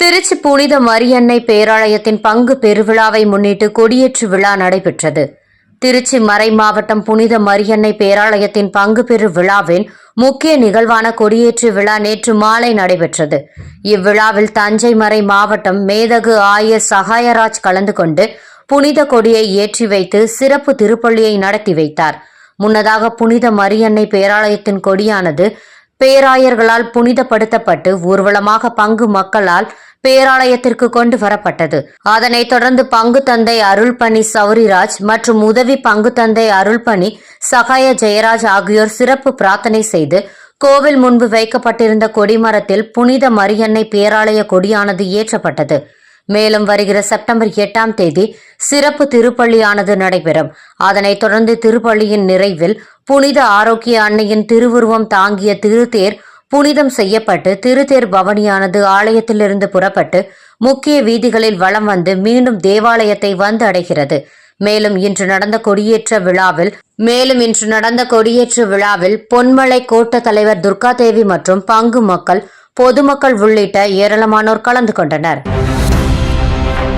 திருச்சி புனித மரியன்னை பேராலயத்தின் பங்கு பெருவிழாவை முன்னிட்டு கொடியேற்று விழா நடைபெற்றது. திருச்சி மறை மாவட்டம் புனித மரியன்னை பேராலயத்தின் பங்கு பெரு விழாவின் முக்கிய நிகழ்வான கொடியேற்று விழா நேற்று மாலை நடைபெற்றது. இவ்விழாவில் தஞ்சை மறை மாவட்டம் மேதகு ஆயர் சகாயராஜ் கலந்து கொண்டு புனித கொடியை ஏற்றி வைத்து சிறப்பு திருப்பள்ளியை நடத்தி வைத்தார். முன்னதாக புனித மரியன்னை பேராலயத்தின் கொடியானது பேராயர்களால் புனிதப்படுத்தப்பட்டு ஊர்வலமாக பங்கு மக்களால் பேராலயத்திற்கு கொண்டு வரப்பட்டது. அதனைத் தொடர்ந்து பங்கு தந்தை அருள்பணி சௌரிராஜ் மற்றும் உதவி பங்கு தந்தை அருள்பணி சகாய ஜெயராஜ் ஆகியோர் சிறப்பு பிரார்த்தனை செய்து கோவில் முன்பு வைக்கப்பட்டிருந்த கொடிமரத்தில் புனித மரியன்னை பேராலய கொடியானது ஏற்றப்பட்டது. மேலும் வருகிற செப்டம்பர் எட்டாம் தேதி சிறப்பு திருப்பள்ளியானது நடைபெறும். அதனைத் தொடர்ந்து திருப்பள்ளியின் நிறைவில் புனித ஆரோக்கிய அன்னையின் திருவுருவம் தாங்கிய திருத்தேர் புனிதம் செய்யப்பட்டு திருத்தேர் பவனியானது ஆலயத்திலிருந்து புறப்பட்டு முக்கிய வீதிகளில் வலம் வந்து மீண்டும் தேவாலயத்தை வந்து அடைகிறது. மேலும் இன்று நடந்த கொடியேற்ற விழாவில் மேலும் இன்று நடந்த கொடியேற்ற விழாவில் பொன்மலை கோட்ட தலைவர் துர்காதேவி மற்றும் பங்கு மக்கள் பொதுமக்கள் உள்ளிட்ட ஏராளமானோர் கலந்து கொண்டனர். Thank you.